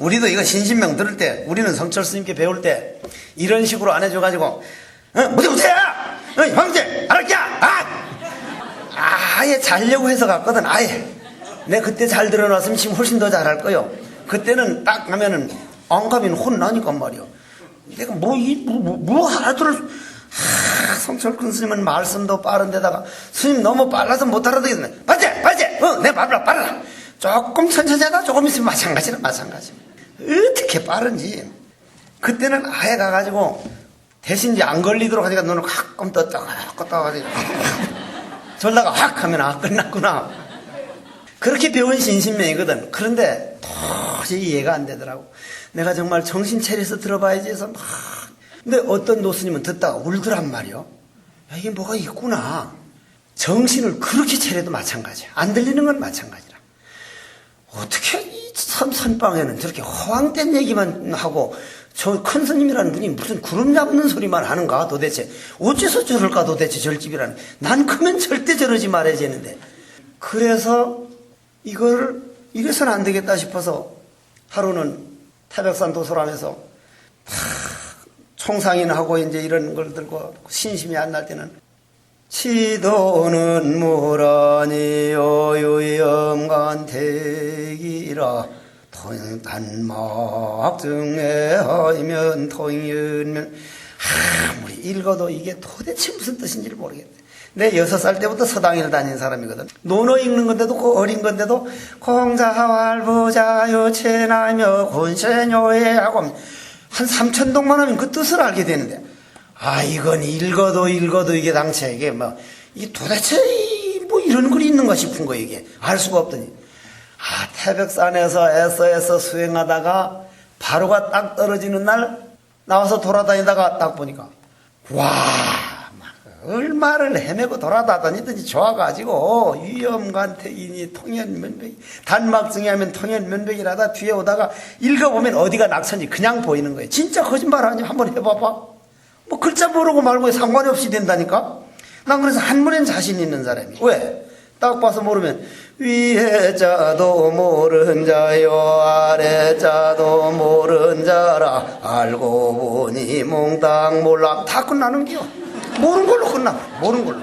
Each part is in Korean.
우리도 이거 신신명 들을 때, 우리는 성철 스님께 배울 때, 이런 식으로 안 해줘가지고, 어, 무대 무대야! 어, 황제! 알았냐? 아! 아예 잘려고 해서 갔거든, 아예. 내 그때 잘 들어놨으면 지금 훨씬 더 잘할 거요. 그때는 딱 하면은, 안 가면 혼나니까 말이야. 내가 뭐, 이, 뭐, 뭐, 뭐 하나 들을, 하, 성철 큰 스님은 말씀도 빠른데다가, 스님 너무 빨라서 못 알아듣겠네. 빠지! 빠지! 어, 내 말로 빨라! 조금 천천히 하다 조금 있으면 마찬가지라, 마찬가지. 어떻게 빠른지. 그때는 아예 가가지고, 대신 이제 안 걸리도록 하니까 눈을 가끔 떴다가, 껐다가 가지고, 졸다가 확 하면, 아, 끝났구나. 그렇게 배운 신신명이거든. 그런데 도저히 이해가 안 되더라고. 내가 정말 정신 차려서 들어봐야지 해서 막. 근데 어떤 노스님은 듣다가 울더란 말이요. 야, 이게 뭐가 있구나. 정신을 그렇게 차려도 마찬가지야. 안 들리는 건 마찬가지라. 어떻게 선방에는 저렇게 허황된 얘기만 하고 저 큰 스님이라는 분이 무슨 구름 잡는 소리만 하는가 도대체? 어째서 저럴까 도대체 절집이라는. 난 크면 절대 저러지 말아야지 했는데. 그래서 이거를 이래서는 안 되겠다 싶어서 하루는 태백산 도서관에서 총상인하고 이제 이런 걸 들고 신심이 안 날 때는 치도는 무라니요 유염간택이라 단막증에 하이면 통연면 아무리 읽어도 이게 도대체 무슨 뜻인지를 모르겠대. 내 여섯 살 때부터 서당을 다닌 사람이거든. 논어 읽는 건데도 그 어린 건데도 공자활부자 유체나며 군세뇨에 하고 한 삼천 동만 하면 그 뜻을 알게 되는데 아 이건 읽어도 읽어도 이게 당체 이게 뭐 이게 도대체 이뭐 이런 글이 있는가 싶은 거 이게 알 수가 없더니 아 태백산에서 애써 애써 수행하다가 바로가 딱 떨어지는 날 나와서 돌아다니다가 딱 보니까 와 얼마를 헤매고 돌아다니더니 좋아가지고 위험간태이니 통연면백이 단막증이 하면 통연면백이라다 뒤에 오다가 읽어보면 어디가 낙선지 그냥 보이는 거예요. 진짜 거짓말 아니야? 한번 해봐봐. 뭐 글자 모르고 말고 상관이 없이 된다니까? 난 그래서 한문엔 자신 있는 사람이. 왜? 딱 봐서 모르면 위에 자도 모른 자요 아래 자도 모른 자라. 알고 보니 몽땅 몰라. 다 끝나는겨 모르는 걸로 끝나. 모르는 걸로.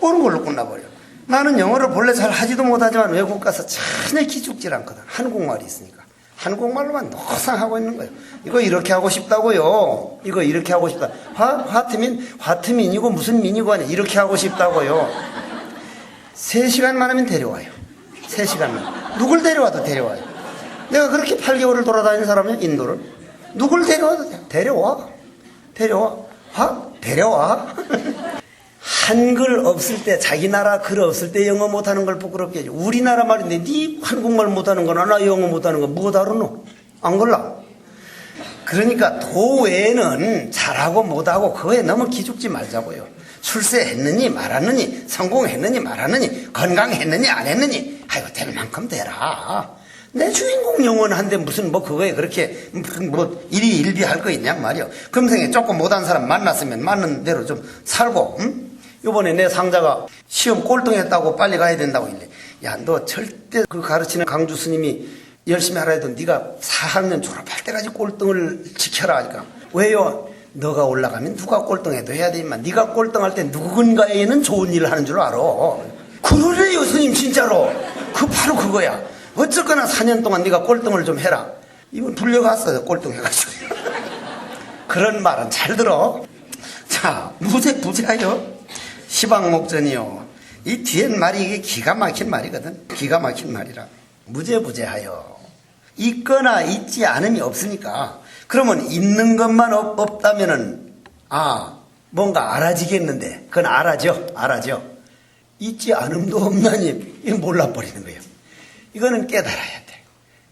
모르는 걸로 끝나버려. 나는 영어를 본래 잘 하지도 못하지만 외국 가서 전혀 기죽질 않거든. 한국말이 있으니까. 한국말로만 노상 하고 있는 거예요. 이거 이렇게 하고 싶다고요. 이거 이렇게 하고 싶다. 화, 화트민? 화트민이고 무슨 민이고 아니 이렇게 하고 싶다고요 세 시간만 하면 데려와요. 세 시간만. 누굴 데려와도 데려와요. 내가 그렇게 8개월을 돌아다닌 사람이야, 인도를. 누굴 데려와도 돼. 데려와. 데려와. 하? 데려와. 한글 없을 때, 자기 나라 글 없을 때 영어 못하는 걸 부끄럽게 해줘. 우리나라 말인데, 네 한국말 못하는 거나 나 영어 못하는 거 뭐가 다르노? 안 걸라. 그러니까 도외에는 잘하고 못하고 그거에 너무 기죽지 말자고요. 출세했느니 말았느니 성공했느니 말았느니 건강했느니 안 했느니 아이고 될 만큼 되라. 내 주인공 영원한데 무슨 뭐 그거에 그렇게 뭐 일이 일비할 거 있냐 말이요. 금생에 조금 못한 사람 만났으면 맞는 대로 좀 살고. 응? 요번에 내 상자가 시험 꼴등했다고 빨리 가야 된다고 이래. 야너 절대 그 가르치는 강주 스님이 열심히 하라 해도 네가 4학년 졸업할 때까지 꼴등을 지켜라 하니까 왜요? 너가 올라가면 누가 꼴등해도 해야 되지만 네가 꼴등할 때 누군가에는 좋은 일을 하는 줄 알아. 그러래요 스님 진짜로. 그 바로 그거야. 어쨌거나 4년 동안 네가 꼴등을 좀 해라. 이건 불려갔어요 꼴등해가지고. 그런 말은 잘 들어. 자 무죄 부재하여 시방목전이요. 이 뒤엔 말이 이게 기가 막힌 말이거든. 기가 막힌 말이라. 무죄부재하여. 있거나 있지 않음이 없으니까. 그러면 있는 것만 없, 없다면은, 아, 뭔가 알아지겠는데. 그건 알아죠. 알아죠. 있지 않음도 없나니, 이거 몰라버리는 거예요. 이거는 깨달아야 돼.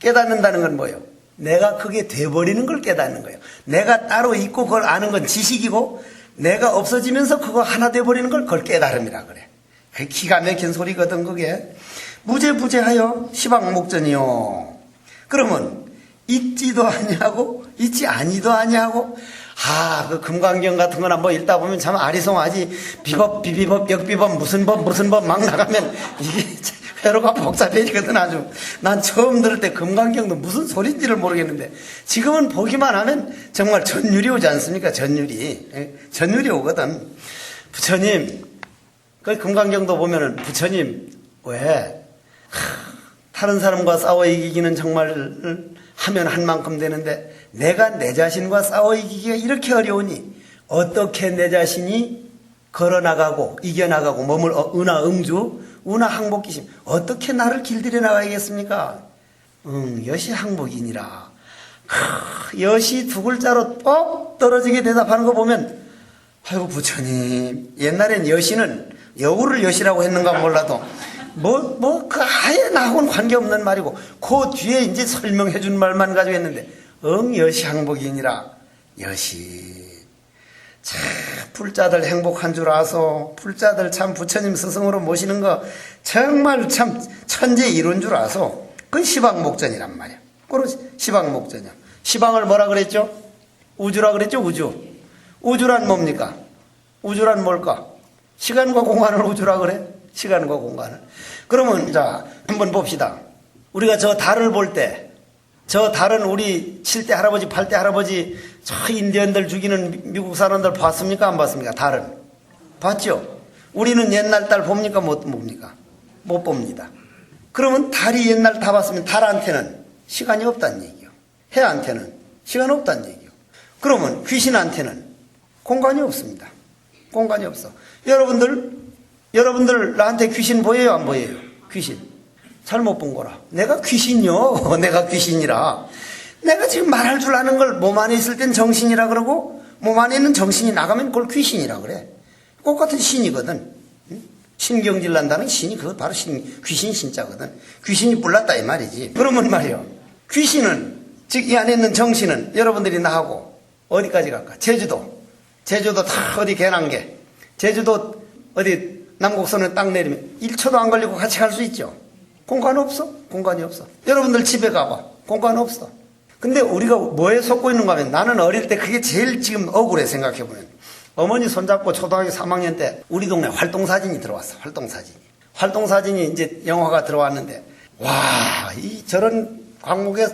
깨닫는다는 건 뭐예요? 내가 그게 돼버리는 걸 깨닫는 거예요. 내가 따로 있고 그걸 아는 건 지식이고, 내가 없어지면서 그거 하나 돼버리는 걸 그걸 깨달음이라 그래. 그 기가 막힌 소리거든, 그게. 무죄부재하여 시방목전이요. 그러면 있지도 아니하고 있지 아니도 아니하고 아, 그 금강경 같은 거나 뭐 읽다 보면 참 아리송하지. 비법, 비비법, 역비법, 무슨 법, 무슨 법 막 나가면 이게 회로가 복잡해지거든 아주. 난 처음 들을 때 금강경도 무슨 소리인지를 모르겠는데 지금은 보기만 하면 정말 전율이 오지 않습니까? 전율이. 예, 전율이 오거든. 부처님, 그 금강경도 보면은 부처님 왜 하, 다른 사람과 싸워 이기기는 정말 하면 한 만큼 되는데 내가 내 자신과 싸워 이기기가 이렇게 어려우니 어떻게 내 자신이 걸어나가고 이겨나가고 몸을 어- 은하 응주 은하 항복기심 어떻게 나를 길들여 나가야겠습니까? 응 여시 항복이니라 크, 여시 두 글자로 똑 떨어지게 대답하는 거 보면 아이고 부처님 옛날엔 여시는 여우를 여시라고 했는가 몰라도 뭐 뭐 그 아예 나하고는 관계없는 말이고 그 뒤에 이제 설명해 준 말만 가지고 했는데 응 여시 항복이니라 여시 참 불자들 행복한 줄 아소 불자들 참 부처님 스승으로 모시는 거 정말 참 천재 이룬 줄 아소 그건 시방 목전이란 말이야 그런 시방 목전이야 시방을 뭐라 그랬죠? 우주라 그랬죠 우주 우주란 뭡니까? 우주란 뭘까? 시간과 공간을 우주라 그래? 시간과 공간을. 그러면 자 한번 봅시다. 우리가 저 달을 볼 때, 저 달은 우리 7대 할아버지, 8대 할아버지, 저 인디언들 죽이는 미- 미국 사람들 봤습니까? 안 봤습니까? 달은. 봤죠? 우리는 옛날 달 봅니까? 못 봅니까? 못 봅니다. 그러면 달이 옛날 다 봤으면 달한테는 시간이 없다는 얘기요. 해한테는 시간 없다는 얘기요. 그러면 귀신한테는 공간이 없습니다. 공간이 없어. 여러분들, 여러분들 나한테 귀신 보여요? 안 보여요? 귀신. 잘못 본 거라. 내가 귀신요. 내가 귀신이라. 내가 지금 말할 줄 아는 걸 몸 안에 있을 땐 정신이라 그러고 몸 안에 있는 정신이 나가면 그걸 귀신이라 그래. 똑같은 신이거든. 응? 신경질 난다는 신이 그거 바로 신, 귀신 신자거든. 귀신이 불났다 이 말이지. 그러면 말이요. 귀신은 즉 이 안에 있는 정신은 여러분들이 나하고 어디까지 갈까? 제주도. 제주도 다 어디 개난게. 제주도 어디 남곡선에 딱 내리면 1초도 안 걸리고 같이 갈 수 있죠. 공간 없어? 공간이 없어. 여러분들 집에 가봐. 공간 없어. 근데 우리가 뭐에 속고 있는가 하면 나는 어릴 때 그게 제일 지금 억울해 생각해보면. 어머니 손잡고 초등학교 3학년 때 우리 동네 활동사진이 들어왔어. 활동사진이. 활동사진이 이제 영화가 들어왔는데 와, 이 저런 광목에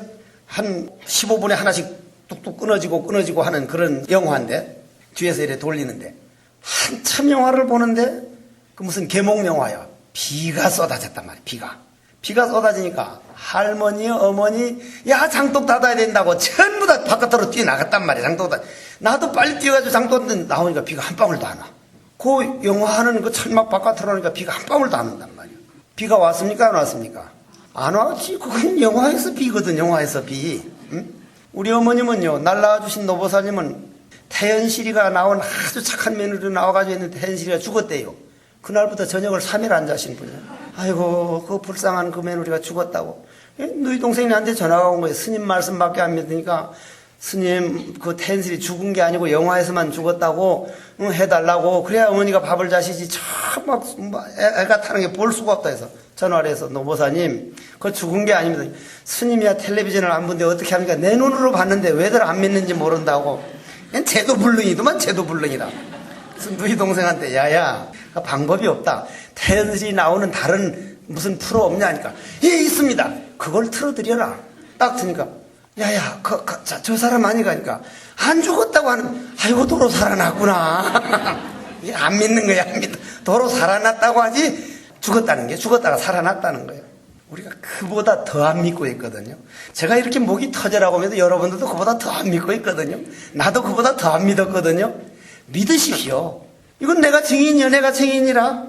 한 15분에 하나씩 뚝뚝 끊어지고 끊어지고 하는 그런 영화인데 뒤에서 이렇게 돌리는데 한참 영화를 보는데 그 무슨 개몽 영화야. 비가 쏟아졌단 말이야. 비가. 비가 쏟아지니까 할머니, 어머니, 야 장독 닫아야 된다고 전부 다 바깥으로 뛰어나갔단 말이야. 장독 닫. 나도 빨리 뛰어가지고 장독 나오니까 비가 한 방울도 안 와. 그 영화하는 그 철막 바깥으로 오니까 비가 한 방울도 안 온단 말이야. 비가 왔습니까? 안 왔습니까? 안 왔지. 그건 영화에서 비거든, 영화에서 비. 응? 우리 어머님은요, 날라주신 노보사님은 태연실이가 나온 아주 착한 며느리로 나와가지고 있는데 태연실이가 죽었대요. 그날부터 저녁을 3일 안 자신 분이야. 아이고, 그 불쌍한 그 며느리가 죽었다고. 예, 너희 동생이 나한테 전화가 온 거예요. 스님 말씀밖에 안 믿으니까 스님 그 태연실이 죽은 게 아니고 영화에서만 죽었다고 응, 해달라고 그래야 어머니가 밥을 자시지 참막 애가 타는 게 볼 수가 없다 해서 전화를 해서 노보사님 그거 죽은 게 아닙니다 스님이야 텔레비전을 안 본데 어떻게 합니까 내 눈으로 봤는데 왜들 안 믿는지 모른다고 그냥 제도 불능이더만 제도 불능이다 그래서 너희 동생한테 야야 그 방법이 없다 태연실이 나오는 다른 무슨 프로 없냐니까 예 있습니다 그걸 틀어드려라 딱 드니까 야야, 그, 그, 자, 저 사람 아니가니까 안 죽었다고 하는, 아이고 도로 살아났구나. 안 믿는 거야, 안 믿. 도로 살아났다고 하지 죽었다는 게 죽었다가 살아났다는 거예요. 우리가 그보다 더 안 믿고 있거든요. 제가 이렇게 목이 터져라고 하면서 여러분들도 그보다 더 안 믿고 있거든요. 나도 그보다 더 안 믿었거든요. 믿으십시오. 이건 내가 증인이요, 내가 증인이라.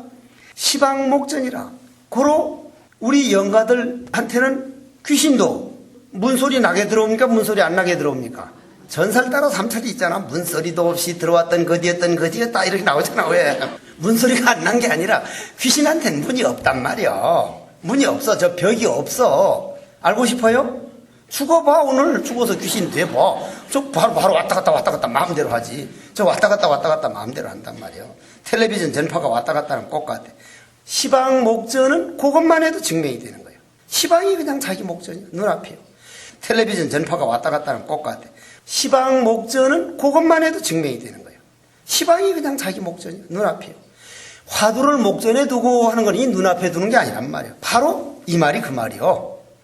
시방 목전이라. 고로 우리 영가들한테는 귀신도 문소리 나게 들어옵니까? 문소리 안 나게 들어옵니까? 전설 따라 삼철이 있잖아. 문소리도 없이 들어왔던 거지였던 거지였다. 이렇게 나오잖아. 왜? 문소리가 안 난 게 아니라 귀신한테는 문이 없단 말이야. 문이 없어. 저 벽이 없어. 알고 싶어요? 죽어봐. 오늘 죽어서 귀신 돼봐. 저 바로, 바로 왔다 갔다 왔다 갔다 마음대로 하지. 저 왔다 갔다 왔다 갔다 마음대로 한단 말이야. 텔레비전 전파가 왔다 갔다 하는 것 같아. 시방 목전은 그것만 해도 증명이 되는 거예요. 시방이 그냥 자기 목전이야. 눈앞이에요. 텔레비전 전파가 왔다 갔다 하는 것 같아. 시방 목전은 그것만 해도 증명이 되는 거예요. 시방이 그냥 자기 목전이야. 눈앞이에요. 화두를 목전에 두고 하는 건 이 눈앞에 두는 게 아니란 말이에요. 바로 이 말이 그 말이요.